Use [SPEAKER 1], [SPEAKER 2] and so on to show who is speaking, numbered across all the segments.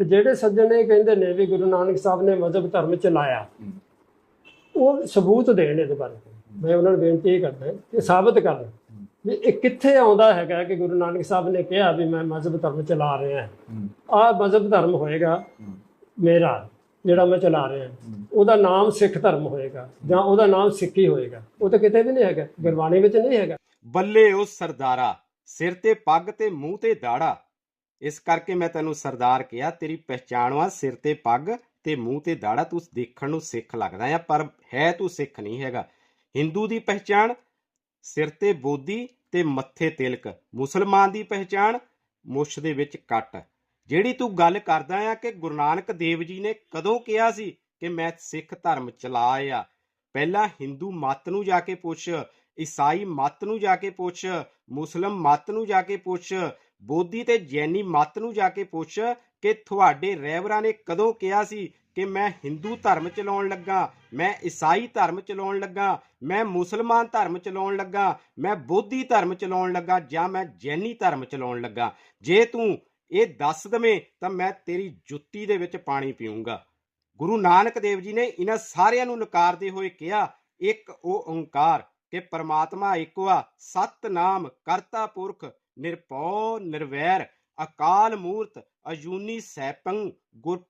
[SPEAKER 1] ਤੇ ਜਿਹੜੇ ਸੱਜਣ ਇਹ ਕਹਿੰਦੇ ਨੇ ਵੀ ਗੁਰੂ ਨਾਨਕ ਸਾਹਿਬ ਨੇ ਮਜ਼ਹਬ ਧਰਮ ਚਲਾਇਆ ਉਹ ਸਬੂਤ ਦੇਣ ਇਹਦੇ ਬਾਰੇ। ਮੈਂ ਉਹਨਾਂ ਨੂੰ ਬੇਨਤੀ ਇਹ ਕਰਦਾ ਕਿ ਸਾਬਤ ਕਰਨ ਵੀ ਇਹ ਕਿੱਥੇ ਆਉਂਦਾ ਹੈਗਾ ਕਿ ਗੁਰੂ ਨਾਨਕ ਸਾਹਿਬ ਨੇ ਕਿਹਾ ਵੀ ਮੈਂ ਮਜ਼ਹਬ ਧਰਮ ਚਲਾ ਰਿਹਾ ਆਹ ਮਜ਼ਹਬ ਧਰਮ ਹੋਏਗਾ ਮੇਰਾ, ਜਿਹੜਾ ਮੈਂ ਚਲਾ ਰਿਹਾ ਉਹਦਾ ਨਾਮ ਸਿੱਖ ਧਰਮ ਹੋਏਗਾ ਜਾਂ ਉਹਦਾ ਨਾਮ ਸਿੱਖੀ ਹੋਏਗਾ। ਉਹ ਤਾਂ ਕਿਤੇ ਵੀ ਨਹੀਂ ਹੈਗਾ, ਗੁਰਬਾਣੀ ਵਿੱਚ ਨਹੀਂ ਹੈਗਾ।
[SPEAKER 2] ਬੱਲੇ ਉਹ ਸਰਦਾਰਾ, ਸਿਰ ਤੇ ਪੱਗ ਤੇ ਮੂੰਹ ਤੇ ਦਾੜਾ ਇਸ ਕਰਕੇ ਮੈਂ ਤੈਨੂੰ ਸਰਦਾਰ ਕਿਹਾ, ਤੇਰੀ ਪਹਿਚਾਣ ਵਾ, ਸਿਰ ਤੇ ਪੱਗ ਤੇ ਮੂੰਹ ਤੇ ਦਾੜਾ, ਤੂੰ ਦੇਖਣ ਨੂੰ ਸਿੱਖ ਲੱਗਦਾ ਆ, ਪਰ ਹੈ ਤੂੰ ਸਿੱਖ ਨਹੀਂ ਹੈਗਾ। ਹਿੰਦੂ ਦੀ ਪਹਿਚਾਣ, ਸਿਰ ਤੇ ਬੋਦੀ ਤੇ ਮੱਥੇ ਤਿਲਕ। ਮੁਸਲਮਾਨ ਦੀ ਪਹਿਚਾਣ, ਮੁੱਛ ਦੇ ਵਿੱਚ ਕੱਟ। ਜਿਹੜੀ ਤੂੰ ਗੱਲ ਕਰਦਾ ਆ ਕਿ ਗੁਰੂ ਨਾਨਕ ਦੇਵ ਜੀ ਨੇ ਕਦੋਂ ਕਿਹਾ ਸੀ ਕਿ ਮੈਂ ਸਿੱਖ ਧਰਮ ਚਲਾਇਆ ਪਹਿਲਾਂ ਹਿੰਦੂ ਮਤ ਨੂੰ ਜਾ ਕੇ ਪੁੱਛ, ਈਸਾਈ ਮਤ ਨੂੰ ਜਾ ਕੇ ਪੁੱਛ, ਮੁਸਲਮ ਮਤ ਨੂੰ ਜਾ ਕੇ ਪੁੱਛ ਬੋਧੀ ਤੇ ਜੈਨੀ ਮਤ ਨੂੰ ਜਾ ਕੇ ਪੁੱਛ ਕਿ ਤੁਹਾਡੇ ਰਹਿਬਰਾਂ ਨੇ ਕਦੋਂ ਕਿਹਾ ਸੀ ਕਿ ਮੈਂ ਹਿੰਦੂ ਧਰਮ ਚਲਾਉਣ ਲੱਗਾ, ਮੈਂ ਈਸਾਈ ਧਰਮ ਚਲਾਉਣ ਲੱਗਾ, ਮੈਂ ਮੁਸਲਮਾਨ ਧਰਮ ਚਲਾਉਣ ਲੱਗਾ, ਮੈਂ ਬੋਧੀ ਧਰਮ ਚਲਾਉਣ ਲੱਗਾ ਜਾਂ ਮੈਂ ਜੈਨੀ ਧਰਮ ਚਲਾਉਣ ਲੱਗਾ। ਜੇ ਤੂੰ ਇਹ ਦੱਸ ਦਵੇਂ ਤਾਂ ਮੈਂ ਤੇਰੀ ਜੁੱਤੀ ਦੇ ਵਿੱਚ ਪਾਣੀ ਪੀਊਂਗਾ। ਗੁਰੂ ਨਾਨਕ ਦੇਵ ਜੀ ਨੇ ਇਹਨਾਂ ਸਾਰਿਆਂ ਨੂੰ ਨਕਾਰਦੇ ਹੋਏ ਕਿਹਾ, ਇੱਕ ਉਹ ਓੰਕਾਰ ਕਿ ਪ੍ਰਮਾਤਮਾ ਇੱਕੋ ਆ ਸਤਨਾਮ ਕਰਤਾ ਪੁਰਖ ਨਿਰਭਉ, ਨਿਰਵੈਰ, ਅਕਾਲ ਮੂਰਤ ਅਜੂਨੀ ਸੈਭੰ ਗੁਰ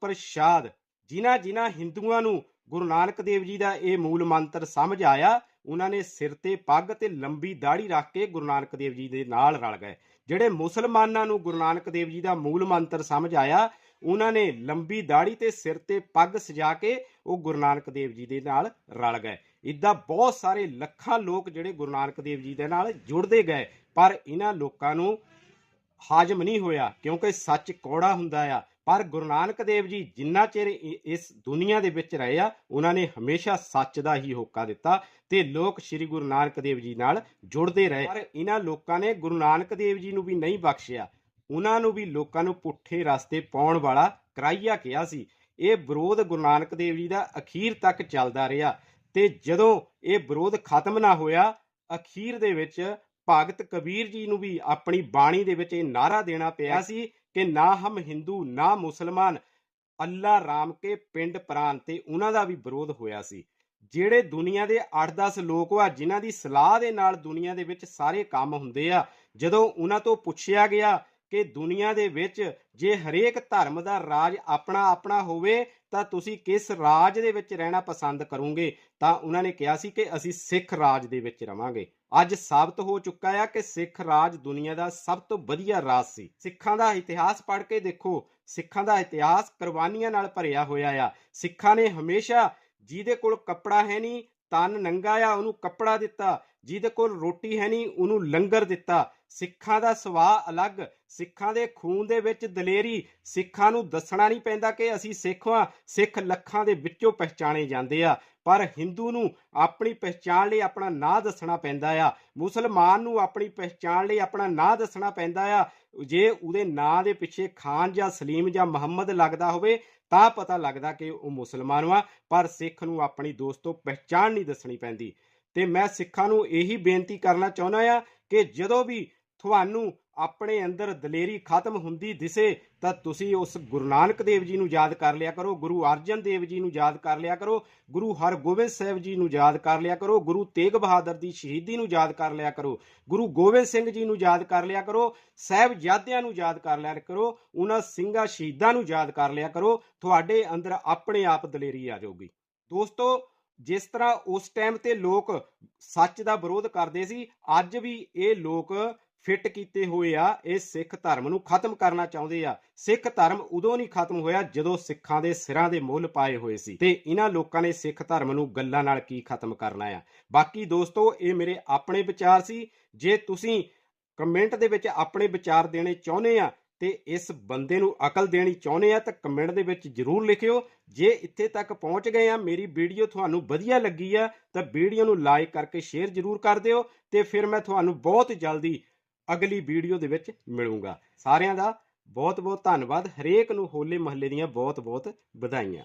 [SPEAKER 2] ਜਿਨ੍ਹਾਂ ਜਿਨ੍ਹਾਂ ਹਿੰਦੂਆਂ ਨੂੰ ਗੁਰੂ ਨਾਨਕ ਦੇਵ ਜੀ ਦਾ ਇਹ ਮੂਲ ਮੰਤਰ ਸਮਝ ਆਇਆ, ਉਹਨਾਂ ਨੇ ਸਿਰ ਤੇ ਪੱਗ ਤੇ ਲੰਬੀ ਦਾੜੀ ਰੱਖ ਕੇ ਗੁਰੂ ਨਾਨਕ ਦੇਵ ਜੀ ਦੇ ਨਾਲ ਰਲ ਗਏ। ਜਿਹੜੇ ਮੁਸਲਮਾਨਾਂ ਨੂੰ ਗੁਰੂ ਨਾਨਕ ਦੇਵ ਜੀ ਦਾ ਮੂਲ ਮੰਤਰ ਸਮਝ ਆਇਆ, ਉਹਨਾਂ ਨੇ ਲੰਬੀ ਦਾੜੀ ਤੇ ਸਿਰ ਤੇ ਪੱਗ ਸਜਾ ਕੇ ਉਹ ਗੁਰੂ ਨਾਨਕ ਦੇਵ ਜੀ ਦੇ ਨਾਲ ਰਲ ਗਏ। ਇਦਾਂ ਬਹੁਤ ਸਾਰੇ ਲੱਖਾਂ ਲੋਕ ਜਿਹੜੇ ਗੁਰੂ ਨਾਨਕ ਦੇਵ ਜੀ ਦੇ ਨਾਲ ਜੁੜਦੇ ਗਏ। ਪਰ ਇਹਨਾਂ ਲੋਕਾਂ ਨੂੰ ਹਾਜ਼ਮ ਨਹੀਂ ਹੋਇਆ, ਕਿਉਂਕਿ ਸੱਚ ਕੌੜਾ ਹੁੰਦਾ ਆ। ਪਰ ਗੁਰੂ ਨਾਨਕ ਦੇਵ ਜੀ ਜਿੰਨਾ ਚਿਰ ਇਸ ਦੁਨੀਆ ਦੇ ਵਿੱਚ ਰਹੇ ਆ, ਉਹਨਾਂ ਨੇ ਹਮੇਸ਼ਾ ਸੱਚ ਦਾ ਹੀ ਹੋਕਾ ਦਿੱਤਾ ਤੇ ਲੋਕ ਸ੍ਰੀ ਗੁਰੂ ਨਾਨਕ ਦੇਵ ਜੀ ਨਾਲ ਜੁੜਦੇ ਰਹੇ। ਪਰ ਇਹਨਾਂ ਲੋਕਾਂ ਨੇ ਗੁਰੂ ਨਾਨਕ ਦੇਵ ਜੀ ਨੂੰ ਵੀ ਨਹੀਂ ਬਖਸ਼ਿਆ। ਉਹਨਾਂ ਨੂੰ ਵੀ ਲੋਕਾਂ ਨੂੰ ਪੁੱਠੇ ਰਸਤੇ ਪਾਉਣ ਵਾਲਾ ਕਰਾਈਆ ਕਿਹਾ ਸੀ। ਇਹ ਵਿਰੋਧ ਗੁਰੂ ਨਾਨਕ ਦੇਵ ਜੀ ਦਾ ਅਖੀਰ ਤੱਕ ਚੱਲਦਾ ਰਿਹਾ ਤੇ ਜਦੋਂ ਇਹ ਵਿਰੋਧ ਖਤਮ ਨਾ ਹੋਇਆ, ਅਖੀਰ ਦੇ ਵਿੱਚ ਭਗਤ ਕਬੀਰ ਜੀ ਨੂੰ ਵੀ ਆਪਣੀ ਬਾਣੀ ਦੇ ਵਿੱਚ ਇਹ ਨਾਰਾ ਦੇਣਾ ਪਿਆ ਸੀ ਕਿ ਨਾ ਹਮ ਹਿੰਦੂ, ਨਾ ਮੁਸਲਮਾਨ, ਅੱਲਾ ਰਾਮ ਕੇ ਪਿੰਡ ਪ੍ਰਾਨ ਤੇ ਉਹਨਾਂ ਦਾ ਵੀ ਵਿਰੋਧ ਹੋਇਆ ਸੀ। ਜਿਹੜੇ ਦੁਨੀਆ ਦੇ 8-10 ਲੋਕ ਆ, ਜਿਨ੍ਹਾਂ ਦੀ ਸਲਾਹ ਦੇ ਨਾਲ ਦੁਨੀਆ ਦੇ ਵਿੱਚ ਸਾਰੇ ਕੰਮ ਹੁੰਦੇ ਆ, ਜਦੋਂ ਉਹਨਾਂ ਤੋਂ ਪੁੱਛਿਆ ਗਿਆ ਕਿ ਦੁਨੀਆ ਦੇ ਵਿੱਚ ਜੇ ਹਰੇਕ ਧਰਮ ਦਾ ਰਾਜ ਆਪਣਾ ਆਪਣਾ ਹੋਵੇ, ਤਾਂ ਤੁਸੀਂ ਕਿਸ ਰਾਜ ਦੇ ਵਿੱਚ ਰਹਿਣਾ ਪਸੰਦ ਕਰੋਗੇ? ਤਾਂ ਉਹਨਾਂ ਨੇ ਕਿਹਾ ਸੀ ਕਿ ਅਸੀਂ ਸਿੱਖ ਰਾਜ ਦੇ ਵਿੱਚ ਰਵਾਂਗੇ। ਅੱਜ ਸਾਬਤ ਹੋ ਚੁੱਕਾ ਹੈ ਕਿ ਸਿੱਖ ਰਾਜ ਦੁਨੀਆ ਦਾ ਸਭ ਤੋਂ ਵਧੀਆ ਰਾਜ ਸੀ। ਸਿੱਖਾਂ ਦਾ ਇਤਿਹਾਸ ਪੜ੍ਹ ਕੇ ਦੇਖੋ। ਸਿੱਖਾਂ ਦਾ ਇਤਿਹਾਸ ਕੁਰਬਾਨੀਆਂ ਨਾਲ ਭਰਿਆ ਹੋਇਆ ਆ। ਸਿੱਖਾਂ ਨੇ ਹਮੇਸ਼ਾ ਜਿਹਦੇ ਕੋਲ ਕੱਪੜਾ ਹੈ ਨਹੀਂ, ਤਨ ਨੰਗਾ ਆ, ਉਹਨੂੰ ਕੱਪੜਾ ਦਿੱਤਾ। ਜਿਹਦੇ ਕੋਲ ਰੋਟੀ ਹੈ ਨਹੀਂ, ਉਹਨੂੰ ਲੰਗਰ ਦਿੱਤਾ। ਸਿੱਖਾਂ ਦਾ ਸੁਭਾਅ ਅਲੱਗ, ਸਿੱਖਾਂ ਦੇ ਖੂਨ ਦੇ ਵਿੱਚ ਦਲੇਰੀ। ਸਿੱਖਾਂ ਨੂੰ ਦੱਸਣਾ ਨਹੀਂ ਪੈਂਦਾ ਕਿ ਅਸੀਂ ਸਿੱਖ ਹਾਂ, ਸਿੱਖ ਲੱਖਾਂ ਦੇ ਵਿੱਚੋਂ ਪਹਿਚਾਣੇ ਜਾਂਦੇ ਆ। ਪਰ ਹਿੰਦੂ ਨੂੰ ਆਪਣੀ ਪਹਿਚਾਣ ਲਈ ਆਪਣਾ ਨਾਂ ਦੱਸਣਾ ਪੈਂਦਾ ਆ। ਮੁਸਲਮਾਨ ਨੂੰ ਆਪਣੀ ਪਹਿਚਾਣ ਲਈ ਆਪਣਾ ਨਾਂ ਦੱਸਣਾ ਪੈਂਦਾ ਆ। ਜੇ ਉਹਦੇ ਨਾਂ ਦੇ ਪਿੱਛੇ ਖਾਨ ਜਾਂ ਸਲੀਮ ਜਾਂ ਮੁਹੰਮਦ ਲੱਗਦਾ ਹੋਵੇ, ਤਾਂ ਪਤਾ ਲੱਗਦਾ ਕਿ ਉਹ ਮੁਸਲਮਾਨ ਵਾ। ਪਰ ਸਿੱਖ ਨੂੰ ਆਪਣੀ ਦੋਸਤੋ ਪਹਿਚਾਣ ਨਹੀਂ ਦੱਸਣੀ ਪੈਂਦੀ। ਤੇ ਮੈਂ ਸਿੱਖਾਂ ਨੂੰ ਇਹੀ ਬੇਨਤੀ ਕਰਨਾ ਚਾਹੁੰਦਾ ਆ ਕਿ ਜਦੋਂ ਵੀ ਤੁਹਾਨੂੰ ਆਪਣੇ ਅੰਦਰ ਦਲੇਰੀ ਖਤਮ ਹੁੰਦੀ ਦਿਸੇ ਤਾਂ ਤੁਸੀਂ ਉਸ ਗੁਰੂ ਨਾਨਕ ਦੇਵ ਜੀ ਨੂੰ ਯਾਦ ਕਰ ਲਿਆ ਕਰੋ, ਗੁਰੂ ਅਰਜਨ ਦੇਵ ਜੀ ਨੂੰ ਯਾਦ ਕਰ ਲਿਆ ਕਰੋ, ਗੁਰੂ ਹਰਗੋਬਿੰਦ ਸਾਹਿਬ ਜੀ ਨੂੰ ਯਾਦ ਕਰ ਲਿਆ ਕਰੋ, ਗੁਰੂ ਤੇਗ ਬਹਾਦਰ ਦੀ ਸ਼ਹੀਦੀ ਨੂੰ ਯਾਦ ਕਰ ਲਿਆ ਕਰੋ, ਗੁਰੂ ਗੋਬਿੰਦ ਸਿੰਘ ਜੀ ਨੂੰ ਯਾਦ ਕਰ ਲਿਆ ਕਰੋ, ਸਾਹਿਬਜ਼ਾਦਿਆਂ ਨੂੰ ਯਾਦ ਕਰ ਲਿਆ ਕਰੋ, ਉਹਨਾਂ ਸਿੰਘਾਂ ਸ਼ਹੀਦਾਂ ਨੂੰ ਯਾਦ ਕਰ ਲਿਆ ਕਰੋ, ਤੁਹਾਡੇ ਅੰਦਰ ਆਪਣੇ ਆਪ ਦਲੇਰੀ ਆ ਜਾਊਗੀ। ਦੋਸਤੋ ਜਿਸ ਤਰ੍ਹਾਂ ਉਸ ਟਾਈਮ ਤੇ ਲੋਕ ਸੱਚ ਦਾ ਵਿਰੋਧ ਕਰਦੇ ਸੀ, ਅੱਜ ਵੀ ਇਹ ਲੋਕ ਫਿੱਟ ਕੀਤੇ ਹੋਏ ਆ, ਇਹ ਸਿੱਖ ਧਰਮ ਨੂੰ ਖਤਮ ਕਰਨਾ ਚਾਹੁੰਦੇ ਆ। ਸਿੱਖ ਧਰਮ ਉਦੋਂ ਨਹੀਂ ਖਤਮ ਹੋਇਆ ਜਦੋਂ ਸਿੱਖਾਂ ਦੇ ਸਿਰਾਂ ਦੇ ਮੁੱਲ ਪਾਏ ਹੋਏ ਸੀ ਤੇ ਇਹਨਾਂ ਲੋਕਾਂ ਨੇ ਸਿੱਖ ਧਰਮ ਨੂੰ ਗੱਲਾਂ ਨਾਲ ਕੀ ਖਤਮ ਕਰਨਾ ਆ। ਬਾਕੀ ਦੋਸਤੋ, ਇਹ ਮੇਰੇ ਆਪਣੇ ਵਿਚਾਰ ਸੀ। ਜੇ ਤੁਸੀਂ ਕਮੈਂਟ ਦੇ ਵਿੱਚ ਆਪਣੇ ਵਿਚਾਰ ਦੇਣੇ ਚਾਹੁੰਦੇ ਆ ਤੇ ਇਸ ਬੰਦੇ ਨੂੰ ਅਕਲ ਦੇਣੀ ਚਾਹੁੰਦੇ ਆ ਤਾਂ ਕਮੈਂਟ ਦੇ ਵਿੱਚ ਜਰੂਰ ਲਿਖਿਓ। ਜੇ ਇੱਥੇ ਤੱਕ ਪਹੁੰਚ ਗਏ ਆ, ਮੇਰੀ ਵੀਡੀਓ ਤੁਹਾਨੂੰ ਵਧੀਆ ਲੱਗੀ ਆ, ਤਾਂ ਵੀਡੀਓ ਨੂੰ ਲਾਈਕ ਕਰਕੇ ਸ਼ੇਅਰ ਜਰੂਰ ਕਰ ਦਿਓ ਤੇ ਫਿਰ ਮੈਂ ਤੁਹਾਨੂੰ ਬਹੁਤ ਜਲਦੀ ਅਗਲੀ ਵੀਡੀਓ ਦੇ ਵਿੱਚ ਮਿਲੂੰਗਾ। ਸਾਰਿਆਂ ਦਾ ਬਹੁਤ ਬਹੁਤ ਧੰਨਵਾਦ। ਹਰੇਕ ਨੂੰ ਹੋਲੇ ਮਹੱਲੇ ਦੀਆਂ ਬਹੁਤ ਬਹੁਤ ਵਧਾਈਆਂ।